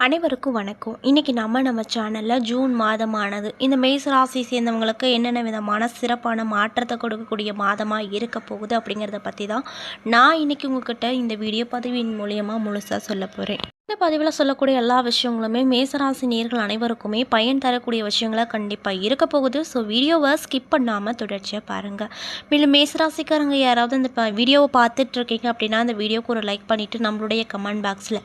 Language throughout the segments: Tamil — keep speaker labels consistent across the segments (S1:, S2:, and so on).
S1: அனைவருக்கும் வணக்கம். இன்றைக்கி நம்ம நம்ம சேனலில் ஜூன் மாதமானது. இந்த மேசராசி சேர்ந்தவங்களுக்கு என்னென்ன விதமான சிறப்பான மாற்றத்தை கொடுக்கக்கூடிய மாதமாக இருக்க போகுது அப்படிங்கிறத பற்றி தான் நான் இன்றைக்கி உங்ககிட்ட இந்த வீடியோ பதிவின் மூலியமாக முழுசாக சொல்ல போகிறேன் இந்த பதிவில் சொல்லக்கூடிய எல்லா விஷயங்களுமே மேசராசி நேர்கள் அனைவருக்குமே பயன் தரக்கூடிய விஷயங்களா கண்டிப்பாக இருக்க போகுது. ஸோ வீடியோவை ஸ்கிப் பண்ணாமல் தொடர்ச்சியாக பாருங்கள் மேலும் மேசராசிக்காரங்க யாராவது இந்த ப- வீடியோவை பார்த்துட்ருக்கீங்க அப்படின்னா அந்த வீடியோக்கு ஒரு லைக் பண்ணிவிட்டு நம்மளுடைய கமெண்ட் பாக்ஸில்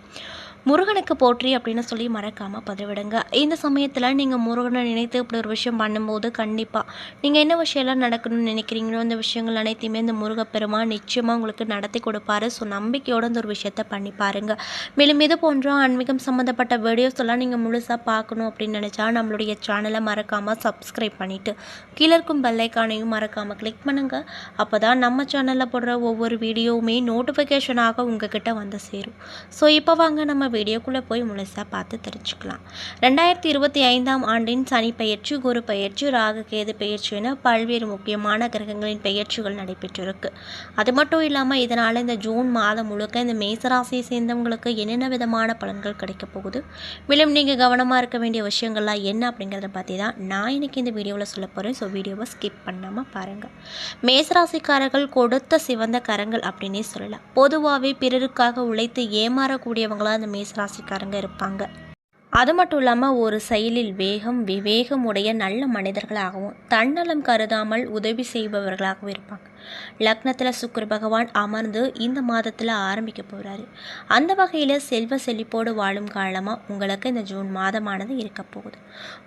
S1: முருகனுக்கு போற்றி அப்படின்னு சொல்லி மறக்காமல் பதிவிடுங்க. இந்த சமயத்தில் நீங்கள் முருகனை நினைத்து இப்படி ஒரு விஷயம் பண்ணும்போது கண்டிப்பாக நீங்கள் என்ன விஷயம்லாம் நடக்கணும்னு நினைக்கிறீங்களோ அந்த விஷயங்கள் அனைத்தையுமே இந்த முருகப்பெருமான் நிச்சயமாக உங்களுக்கு நடத்தி கொடுப்பாரு. ஸோ நம்பிக்கையோட இந்த ஒரு விஷயத்த பண்ணி பாருங்கள் மேலும் இது போன்ற ஆன்மீகம் சம்மந்தப்பட்ட வீடியோஸ் எல்லாம் நீங்கள் முழுசாக பார்க்கணும் அப்படின்னு நினச்சா நம்மளுடைய சேனலை மறக்காமல் சப்ஸ்கிரைப் பண்ணிவிட்டு கீழே இருக்கும் பெல்லைக்கானையும் மறக்காமல் கிளிக் பண்ணுங்கள் அப்போ தான் நம்ம சேனலில் போடுற ஒவ்வொரு வீடியோவுமே நோட்டிஃபிகேஷனாக உங்ககிட்ட வந்து சேரும். ஸோ இப்போ வாங்க நம்ம வீடியோக்குள்ளே போய் முழுசாக பார்த்து தெரிஞ்சுக்கலாம். ரெண்டாயிரத்தி இருபத்தி ஐந்தாம் ஆண்டின் சனி பெயர்ச்சி குரு பெயர்ச்சி ராகு கேது பெயர்ச்சி என பல்வேறு முக்கியமான கிரகங்களின் பெயர்ச்சிகள் நடைபெற்றிருக்கு. அது மட்டும் இல்லாமல் இதனால் இந்த ஜூன் மாதம் முழுக்க இந்த மேசராசியை சேர்ந்தவங்களுக்கு என்னென்ன விதமான பலன்கள் கிடைக்க போகுது? மேலும் நீங்கள் கவனமாக இருக்க வேண்டிய விஷயங்கள்லாம் என்ன அப்படிங்கிறத பற்றி தான் நான் இன்னைக்கு இந்த வீடியோவில் சொல்ல போகிறேன் ஸோ வீடியோவை ஸ்கிப் பண்ணாமல் பாருங்கள் மேசராசிக்காரர்கள் கொடுத்த சிவந்த கரங்கள் அப்படின்னே சொல்லலாம். பொதுவாகவே பிறருக்காக உழைத்து ஏமாறக்கூடியவங்களாக அந்த மேசராசிக்காரங்க இருப்பாங்க. அது மட்டும் இல்லாமல் ஒரு செயலில் வேகம் விவேகம் உடைய நல்ல மனிதர்களாகவும் தன்னலம் கருதாமல் உதவி செய்பவர்களாகவும் இருப்பாங்க. லக்னத்தில் சுக்கிர பகவான் அமர்ந்து இந்த மாதத்தில் ஆரம்பிக்க போகிறாரு அந்த வகையில் செல்வ செழிப்போடு வாழும் காலமாக உங்களுக்கு இந்த ஜூன் மாதமானது இருக்க போகுது.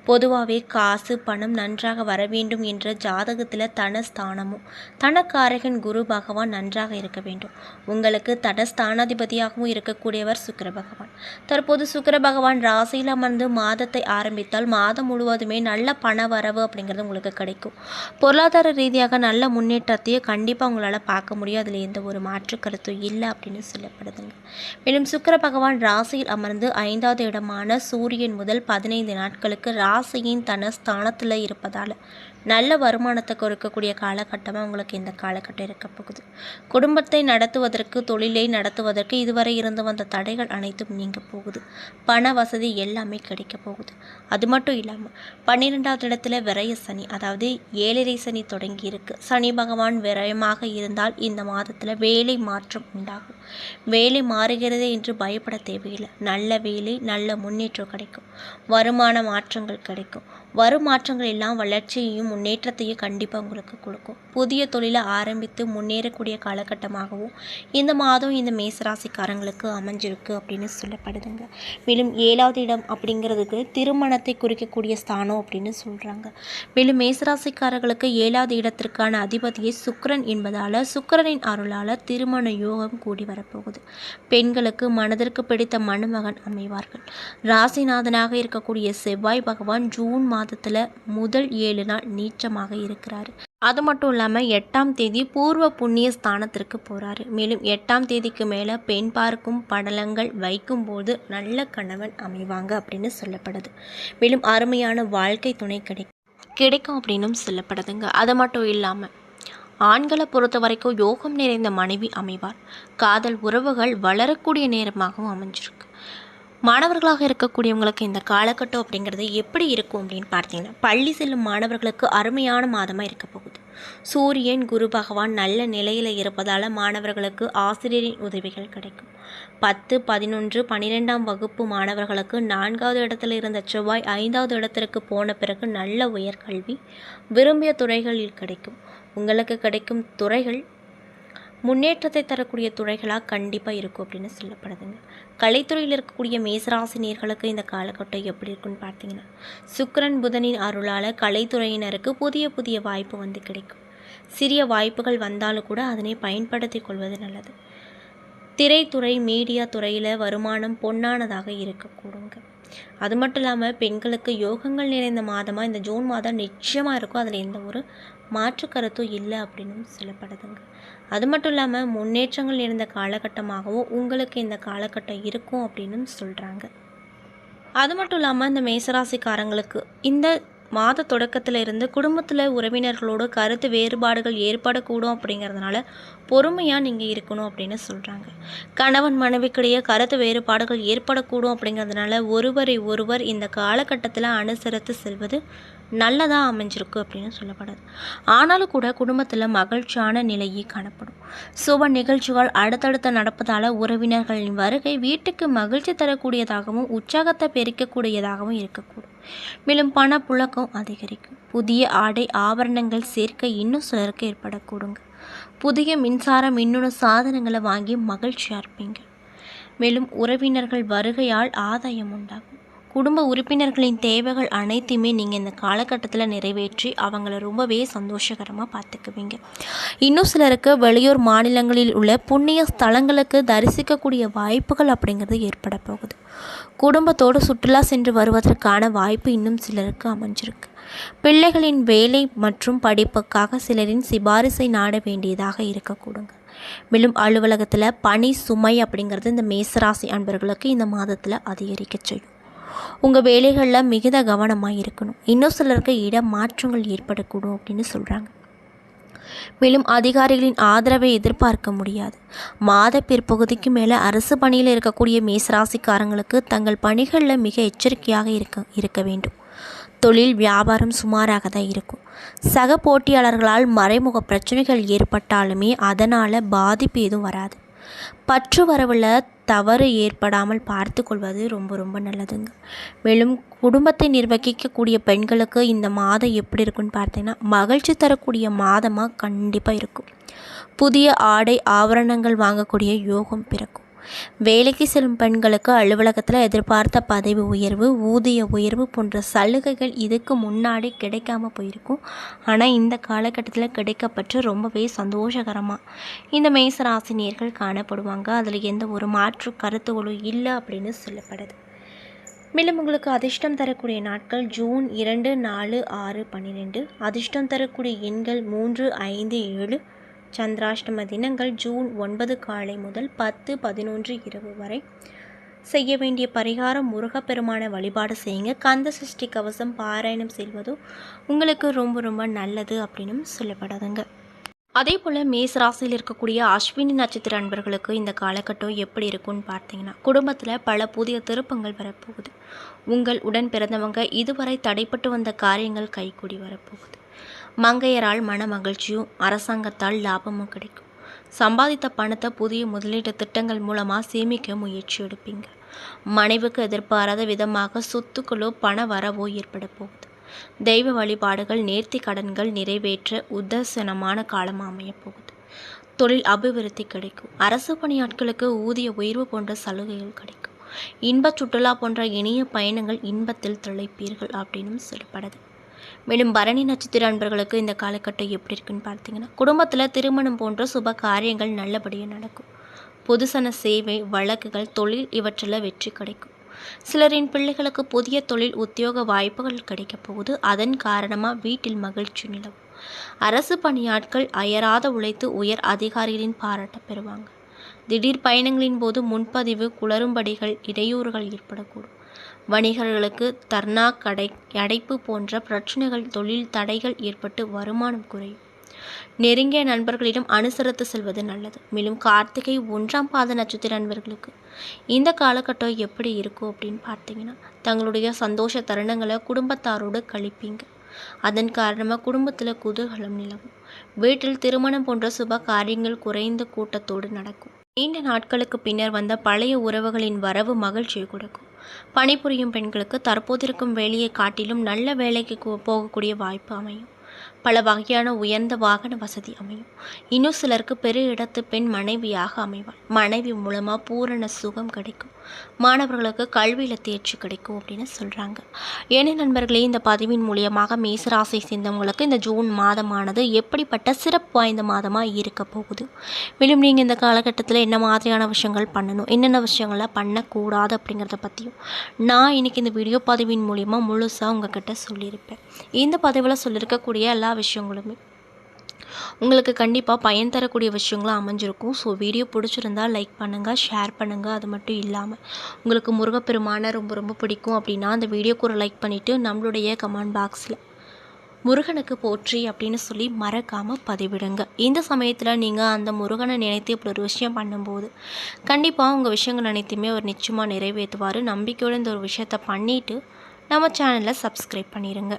S1: பொதுவாகவே காசு பணம் நன்றாக வர வேண்டும் என்ற ஜாதகத்தில் தனஸ்தானமும் தனக்காரகன் குரு பகவான் நன்றாக இருக்க வேண்டும். உங்களுக்கு தனஸ்தானாதிபதியாகவும் இருக்கக்கூடியவர் சுக்கிர பகவான். தற்போது சுக்கர பகவான் ராசியில் அமர்ந்து மாதத்தை ஆரம்பித்தால் மாதம் முழுவதுமே நல்ல பண வரவு அப்படிங்கிறது உங்களுக்கு கிடைக்கும். பொருளாதார ரீதியாக நல்ல முன்னேற்றத்தையே கண்டிப்பாக உங்களால் பார்க்க முடியும். அதில் எந்த ஒரு மாற்று கருத்தும் இல்லை அப்படின்னு சொல்லப்படுதுங்க. மேலும் சுக்கர பகவான் ராசியில் அமர்ந்து ஐந்தாவது இடமான சூரியன் முதல் பதினைந்து நாட்களுக்கு ராசியின் தன ஸ்தானத்தில் இருப்பதால் நல்ல வருமானத்தை கொடுக்கக்கூடிய காலகட்டமாக உங்களுக்கு இந்த காலகட்டம் இருக்க போகுது. குடும்பத்தை நடத்துவதற்கு தொழிலை நடத்துவதற்கு இதுவரை இருந்து வந்த தடைகள் அனைத்தும் நீங்க போகுது. பண வசதி எல்லாமே கிடைக்க போகுது. அது மட்டும் இல்லாமல் பன்னிரெண்டாவது இடத்துல விரய சனி அதாவது ஏழரை சனி தொடங்கி இருக்கு. சனி பகவான் விரயமாக இருந்தால் இந்த மாதத்தில் வேலை மாற்றம் உண்டாகும். வேலை மாறுகிறதே என்று பயப்பட தேவையில்லை. நல்ல வேலை நல்ல முன்னேற்றம் கிடைக்கும். வருமான மாற்றங்கள் கிடைக்கும். வரும் மாற்றங்கள் எல்லாம் வளர்ச்சியையும் முன்னேற்றத்தையும் கண்டிப்பாக உங்களுக்கு கொடுக்கும். புதிய தொழிலை ஆரம்பித்து முன்னேறக்கூடிய காலகட்டமாகவும் இந்த மாதம் இந்த மேசராசிக்காரங்களுக்கு அமைஞ்சிருக்கு அப்படின்னு சொல்லப்படுதுங்க. மேலும் ஏழாவது இடம் அப்படிங்கிறதுக்கு திருமணத்தை குறிக்கக்கூடிய ஸ்தானம் அப்படின்னு சொல்கிறாங்க மேலும் மேசராசிக்காரர்களுக்கு ஏழாவது இடத்திற்கான அதிபதியை சுக்கரன் என்பதால் சுக்கரனின் அருளால் திருமண யோகம் கூடி வரப்போகுது. பெண்களுக்கு மனதிற்கு பிடித்த மணமகன் அமைவார்கள். ராசிநாதனாக இருக்கக்கூடிய செவ்வாய் பகவான் ஜூன் மாதம் மாதத்தில் முதல் ஏழு நாள் நீச்சமாக இருக்கிறாரு. அது மட்டும் இல்லாமல் எட்டாம் தேதி பூர்வ புண்ணிய ஸ்தானத்திற்கு போகிறாரு மேலும் எட்டாம் தேதிக்கு மேலே பெண் பார்க்கும் படலங்கள் வைக்கும்போது நல்ல கணவன் அமைவாங்க அப்படின்னு சொல்லப்படுது. மேலும் அருமையான வாழ்க்கை துணை கிடைக்கும் கிடைக்கும் அப்படின்னும் சொல்லப்படுதுங்க. அது மட்டும் இல்லாமல் ஆண்களை பொறுத்த வரைக்கும் யோகம் நிறைந்த மனைவி அமைவார். காதல் உறவுகள் வளரக்கூடிய நேரமாகவும் அமைஞ்சிருக்கு. மாணவர்களாக இருக்கக்கூடியவங்களுக்கு இந்த காலகட்டம் அப்படிங்கிறது எப்படி இருக்கும் அப்படின்னு பார்த்தீங்கன்னா பள்ளி செல்லும் மாணவர்களுக்கு அருமையான மாதமாக இருக்க போகுது. சூரியன் குரு பகவான் நல்ல நிலையில் இருப்பதால் மாணவர்களுக்கு ஆசிரியரின் உதவிகள் கிடைக்கும். பத்து பதினொன்று பன்னிரெண்டாம் வகுப்பு மாணவர்களுக்கு நான்காவது இடத்துல இருந்த செவ்வாய் ஐந்தாவது இடத்திற்கு போன பிறகு நல்ல உயர்கல்வி விரும்பிய துறைகளில் கிடைக்கும். உங்களுக்கு கிடைக்கும் துறைகள் முன்னேற்றத்தை தரக்கூடிய துறைகளாக கண்டிப்பாக இருக்கும் அப்படின்னு சொல்லப்படுதுங்க. கலைத்துறையில் இருக்கக்கூடிய மேசராசினியர்களுக்கு இந்த காலகட்டம் எப்படி இருக்குன்னு பார்த்தீங்கன்னா சுக்கரன் புதனின் அருளால் கலைத்துறையினருக்கு புதிய புதிய வாய்ப்பு வந்து கிடைக்கும். சிறிய வாய்ப்புகள் வந்தாலும் கூட அதனை பயன்படுத்தி கொள்வது நல்லது. திரைத்துறை மீடியா துறையில் வருமானம் பொன்னானதாக இருக்கக்கூடுங்க. அது மட்டும் இல்லாமல் பெண்களுக்கு யோகங்கள் நிறைந்த மாதமாக இந்த ஜூன் மாதம் நிச்சயமாக இருக்கும். அதில் எந்த ஒரு மாற்று கருத்தும் இல்லை அப்படின்னு சொல்லப்படுதுங்க அது மட்டும் இல்லாமல் முன்னேற்றங்கள் இருந்த காலகட்டமாகவும் உங்களுக்கு இந்த காலகட்டம் இருக்கும் அப்படின்னு சொல்கிறாங்க அது மட்டும் இல்லாமல் இந்த மேசராசிக்காரங்களுக்கு இந்த மாத தொடக்கத்தில் இருந்து குடும்பத்தில் உறவினர்களோட கருத்து வேறுபாடுகள் ஏற்படக்கூடும் அப்படிங்கிறதுனால பொறுமையாக நீங்கள் இருக்கணும் அப்படின்னு சொல்கிறாங்க கணவன் மனைவிக்கிடையே கருத்து வேறுபாடுகள் ஏற்படக்கூடும் அப்படிங்கிறதுனால ஒருவரை ஒருவர் இந்த காலகட்டத்தில் அனுசரித்து செல்வது நல்லதாக அமைஞ்சிருக்கு அப்படின்னு சொல்லப்படுது. ஆனாலும் கூட குடும்பத்தில் மகிழ்ச்சியான நிலையே காணப்படும். சுப நிகழ்ச்சிகள் அடுத்தடுத்து நடப்பதால் உறவினர்களின் வருகை வீட்டுக்கு மகிழ்ச்சி தரக்கூடியதாகவும் உற்சாகத்தை பெருக்கக்கூடியதாகவும் இருக்கக்கூடும். மேலும் பணப்புழக்கம் அதிகரிக்கும். புதிய ஆடை ஆபரணங்கள் சேர்க்க இன்னும் சிலருக்கு ஏற்படக்கூடுங்க. புதிய மின்சார மின்னணு சாதனங்களை வாங்கி மகிழ்ச்சியாக இருப்பீங்க மேலும் உறவினர்கள் வருகையால் ஆதாயம் உண்டாகும். குடும்ப உறுப்பினர்களின் தேவைகள் அனைத்தையுமே நீங்கள் இந்த காலகட்டத்தில் நிறைவேற்றி அவங்கள ரொம்பவே சந்தோஷகரமாக பார்த்துக்குவீங்க. இன்னும் சிலருக்கு வெளியூர் மாநிலங்களில் உள்ள புண்ணிய ஸ்தலங்களுக்கு தரிசிக்கக்கூடிய வாய்ப்புகள் அப்படிங்கிறது ஏற்பட போகுது. குடும்பத்தோடு சுற்றுலா சென்று வருவதற்கான வாய்ப்பு இன்னும் சிலருக்கு அமைஞ்சிருக்கு. பிள்ளைகளின் வேலை மற்றும் படிப்புக்காக சிலரின் சிபாரிசை நாட வேண்டியதாக இருக்கக்கூடுங்க. மேலும் அலுவலகத்தில் பணி சுமை அப்படிங்கிறது இந்த மேசராசி அன்பர்களுக்கு இந்த மாதத்தில் அதிகரிக்க செய்யும். உங்கள் வேலைகளில் மிகுந்த கவனமாக இருக்கணும் இன்னும் சிலருக்கு இட மாற்றங்கள் ஏற்படக்கூடும் அப்படின்னு சொல்கிறாங்க மேலும் அதிகாரிகளின் ஆதரவை எதிர்பார்க்க முடியாது. மாத பிற்பகுதிக்கு மேலே அரசு பணியில் இருக்கக்கூடிய மேசராசிக்காரங்களுக்கு தங்கள் பணிகளில் மிக எச்சரிக்கையாக இருக்க இருக்க வேண்டும். தொழில் வியாபாரம் சுமாராக தான் இருக்கும். சக போட்டியாளர்களால் மறைமுக பிரச்சனைகள் ஏற்பட்டாலுமே அதனால் பாதிப்பு எதுவும் வராது. பற்று வரவில் தவறு ஏற்படாமல் பார்த்து கொள்வது ரொம்ப ரொம்ப நல்லதுங்க. மேலும் குடும்பத்தை நிர்வகிக்கக்கூடிய பெண்களுக்கு இந்த மாதம் எப்படி இருக்குன்னு பார்த்தீங்கன்னா மகிழ்ச்சி தரக்கூடிய மாதமாக கண்டிப்பாக இருக்கும். புதிய ஆடை ஆபரணங்கள் வாங்கக்கூடிய யோகம் பிறக்கும். வேலைக்கு செல்லும் பெண்களுக்கு அலுவலகத்தில் எதிர்பார்த்த பதவி உயர்வு ஊதிய உயர்வு போன்ற சலுகைகள் இதுக்கு முன்னாடி கிடைக்காம போயிருக்கும். ஆனால் இந்த காலகட்டத்தில் கிடைக்கப்பட்டு ரொம்பவே சந்தோஷகரமாக இந்த மேசராசினியர்கள் காணப்படுவாங்க. அதில் எந்த ஒரு மாற்று கருத்துகளும் இல்லை அப்படின்னு சொல்லப்படுது. மேலும் உங்களுக்கு அதிர்ஷ்டம் தரக்கூடிய நாட்கள் ஜூன் இரண்டு நாலு ஆறு பன்னிரெண்டு. அதிர்ஷ்டம் தரக்கூடிய எண்கள் மூன்று ஐந்து ஏழு. சந்திராஷ்டம தினங்கள் ஜூன் ஒன்பது காலை முதல் பத்து பதினொன்று இரவு வரை. செய்ய வேண்டிய பரிகாரம் முருகப்பெருமான வழிபாடு செய்யுங்க. கந்த சஷ்டி கவசம் பாராயணம் செய்வதும் உங்களுக்கு ரொம்ப ரொம்ப நல்லது அப்படின்னு சொல்லப்படுதுங்க. அதே போல் மேசராசியில் இருக்கக்கூடிய அஸ்வினி நட்சத்திர அன்பர்களுக்கு இந்த காலகட்டம் எப்படி இருக்கும்னு பார்த்தீங்கன்னா குடும்பத்தில் பல புதிய திருப்பங்கள் வரப்போகுது. உங்கள் உடன் பிறந்தவங்க இதுவரை தடைப்பட்டு வந்த காரியங்கள் கைகூடி வரப்போகுது. மங்கையரால் மன மகிழ்ச்சியும் அரசாங்கத்தால் லாபமும் கிடைக்கும். சம்பாதித்த பணத்தை புதிய முதலீட்டு திட்டங்கள் மூலமாக சேமிக்க முயற்சி எடுப்பீங்க. மனைவுக்கு எதிர்பாராத விதமாக சொத்துக்களோ பண வரவோ ஏற்பட போகுது. தெய்வ வழிபாடுகள் நேர்த்தி கடன்கள் நிறைவேற்ற உத்தசனமான காலம் அமையப் போகுது. தொழில் அபிவிருத்தி கிடைக்கும். அரசு பணியாட்களுக்கு ஊதிய உயர்வு போன்ற சலுகைகள் கிடைக்கும். இன்ப சுற்றுலா போன்ற இனிய பயணங்கள் இன்பத்தில் திளைப்பீர்கள் அப்படின்னும் சொல்லப்படுது மேலும் பரணி நட்சத்திர அன்பர்களுக்கு இந்த காலகட்டம் எப்படி இருக்குன்னு பார்த்தீங்கன்னா குடும்பத்தில் திருமணம் போன்ற சுப காரியங்கள் நல்லபடியாக நடக்கும். பொதுசன சேவை வழக்குகள் தொழில் இவற்றில் வெற்றி கிடைக்கும். சிலரின் பிள்ளைகளுக்கு புதிய தொழில் உத்தியோக வாய்ப்புகள் கிடைக்க போகுது. அதன் காரணமாக வீட்டில் மகிழ்ச்சி நிலவும். அரசு பணியாட்கள் அயராத உழைத்து உயர் அதிகாரிகளின் பாராட்ட பெறுவாங்க. திடீர் பயணங்களின் போது முன்பதிவு குளறும்படிகள் இடையூறுகள் ஏற்படக்கூடும். வணிகர்களுக்கு தர்ணா கடை அடைப்பு போன்ற பிரச்சனைகள் தொழில் தடைகள் ஏற்பட்டு வருமானம் குறையும் நெருங்கிய நண்பர்களிடம் அனுசரித்து செல்வது நல்லது. மேலும் கார்த்திகை ஒன்றாம் பாத நட்சத்திர நண்பர்களுக்கு இந்த காலகட்டம் எப்படி இருக்கும் அப்படின்னு பார்த்தீங்கன்னா தங்களுடைய சந்தோஷ தருணங்களை குடும்பத்தாரோடு கழிப்பீங்க. அதன் காரணமாக குடும்பத்தில் குதூகலம் நிலவும். வீட்டில் திருமணம் போன்ற சுப காரியங்கள் குறைந்த கூட்டத்தோடு நடக்கும். நீண்ட நாட்களுக்கு பின்னர் வந்த பழைய உறவுகளின் வரவு மகிழ்ச்சியை கொடுக்கும். பணிபுரியும் பெண்களுக்கு தற்போதிருக்கும் வேலையை காட்டிலும் நல்ல வேலைக்கு போகக்கூடிய வாய்ப்பு அமையும். பல வகையான உயர்ந்த வாகன வசதி அமையும். இன்னும் சிலருக்கு பெரிய இடத்து பெண் மனைவியாக அமைவாள். மனைவி மூலமாக பூரண சுகம் கிடைக்கும். மாணவர்களுக்கு கல்வியில் தேர்ச்சி கிடைக்கும் அப்படின்னு சொல்கிறாங்க ஏனே நண்பர்களே இந்த பதிவின் மூலியமாக மேசராசை சேர்ந்தவங்களுக்கு இந்த ஜூன் மாதமானது எப்படிப்பட்ட சிறப்பு வாய்ந்த மாதமாக இருக்க போகுது? மேலும் நீங்கள் இந்த காலகட்டத்தில் என்ன மாதிரியான விஷயங்கள் பண்ணணும் என்னென்ன விஷயங்கள்லாம் பண்ணக்கூடாது அப்படிங்கிறத பற்றியும் நான் இன்றைக்கி இந்த வீடியோ பதிவின் மூலியமாக முழுசாக உங்ககிட்ட சொல்லியிருப்பேன். இந்த பதிவில் சொல்லியிருக்கக்கூடிய எல்லா விஷயங்களுமே. உங்களுக்கு கண்டிப்பாக பயன் தரக்கூடிய விஷயங்களும் அமைஞ்சிருக்கும். ஸோ வீடியோ பிடிச்சிருந்தா லைக் பண்ணுங்கள் ஷேர் பண்ணுங்கள் அது மட்டும் இல்லாமல் உங்களுக்கு முருகப்பெருமானை ரொம்ப ரொம்ப பிடிக்கும் அப்படின்னா அந்த வீடியோக்கு ஒரு லைக் பண்ணிவிட்டு நம்மளுடைய கமெண்ட் பாக்ஸில் முருகனுக்கு போற்றி அப்படின்னு சொல்லி மறக்காமல் பதிவிடுங்க. இந்த சமயத்தில் நீங்கள் அந்த முருகனை நினைத்து இப்படி ஒரு விஷயம் பண்ணும்போது கண்டிப்பாக உங்கள் விஷயங்கள் அனைத்தையுமே அவர் நிச்சயமாக நிறைவேற்றுவார். நம்பிக்கையோடு இந்த ஒரு விஷயத்தை பண்ணிவிட்டு நம்ம சேனலை சப்ஸ்கிரைப் பண்ணிடுங்க